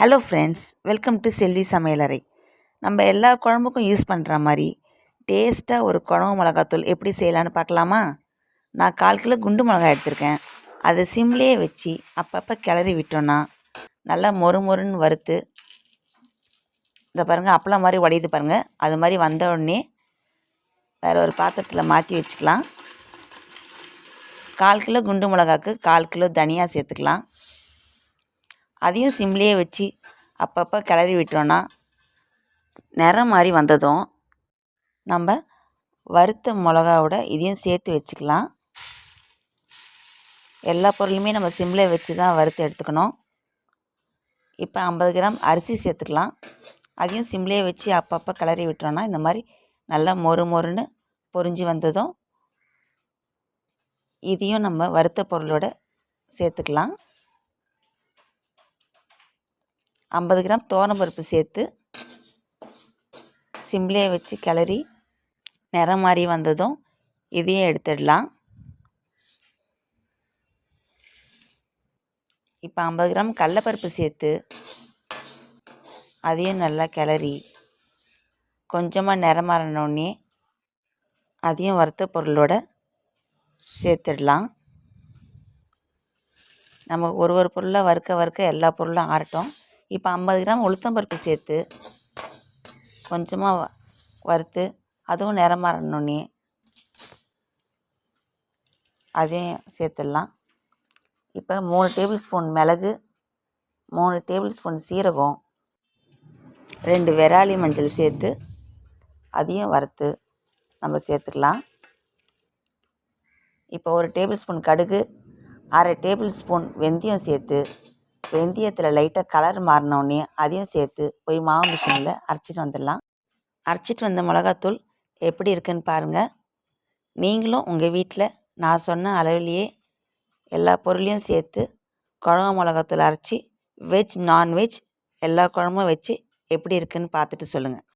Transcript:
Hello friends welcome to Selvi சமையலறை நம்ம எல்லா குழம்புக்கும் யூஸ் பண்ணுற மாதிரி டேஸ்ட்டாக ஒரு குழம்பு மிளகாத்தூள் எப்படி செய்யலான்னு பார்க்கலாமா? நான் கால் கிலோ குண்டு மிளகாய் எடுத்திருக்கேன். அதை சிம்லேயே வச்சு அப்பப்போ கிளறி விட்டோன்னா நல்லா மொறு மொறுன்னு வறுத்து இந்த பாருங்கள் அப்பளம் மாதிரி உடையுது பாருங்கள் அது மாதிரி வந்த உடனே வேறு ஒரு பாத்திரத்தில் மாற்றி வச்சுக்கலாம். கால் கிலோ குண்டு மிளகாக்கு கால் கிலோ தனியாக சேர்த்துக்கலாம். அதையும் சிம்லேயே வச்சு அப்பப்போ கிளறி விட்டோன்னா நிறம் மாதிரி வந்ததும் நம்ம வறுத்த மிளகாவோட இதையும் சேர்த்து வச்சுக்கலாம். எல்லா பொருளுமே நம்ம சிம்மில் வச்சு தான் வறுத்து எடுத்துக்கணும். இப்போ ஐம்பது கிராம் அரிசி சேர்த்துக்கலாம். அதையும் சிம்லேயே வச்சு அப்பப்போ கிளறி விட்டோன்னா இந்த மாதிரி நல்லா மொறு மொறுன்னு பொரிஞ்சு வந்ததும் இதையும் நம்ம வறுத்த பொருளோட சேர்த்துக்கலாம். ஐம்பது கிராம் பருப்பு சேர்த்து சிம்லேயே வச்சு கிளறி நிறம் மாதிரி வந்ததும் இதையும் எடுத்துடலாம். இப்போ ஐம்பது கிராம் கடலப்பருப்பு சேர்த்து அதையும் நல்லா கிளறி கொஞ்சமாக நிறம் மாறினோடனே அதையும் வறுத்த பொருளோட சேர்த்துடலாம். நம்ம ஒரு ஒரு பொருளாக வறுக்க வறுக்க எல்லா பொருளும் ஆறட்டும். இப்போ ஐம்பது கிராம் உளுத்தம்பருப்பு சேர்த்து கொஞ்சமாக வறுத்து அதுவும் நிறமாறணுன்னே அதையும் சேர்த்துடலாம். இப்போ மூணு டேபிள் ஸ்பூன் மிளகு மூணு டேபிள் ஸ்பூன் சீரகம் ரெண்டு விராலி மஞ்சள் சேர்த்து அதையும் வறுத்து நம்ம சேர்த்துக்கலாம் இப்போ ஒரு டேபிள் ஸ்பூன் கடுகு அரை டேபிள் ஸ்பூன் வெந்தயம் சேர்த்து வெந்தயத்தில் லைட்டாக கலர் மாறினோடனே அதையும் சேர்த்து போய் மாவு மிஷினில் அரைச்சிட்டு வந்துடலாம். அரைச்சிட்டு வந்த மிளகாத்தூள் எப்படி இருக்குன்னு பாருங்கள் நீங்களும் உங்கள் வீட்டில் நான் சொன்ன அளவிலேயே எல்லா பொருளையும் சேர்த்து குழம்பு மிளகாத்தூள் அரைச்சி வெஜ் நான்வெஜ் எல்லா குழம்பும் வச்சு எப்படி இருக்குன்னு பார்த்துட்டு சொல்லுங்கள்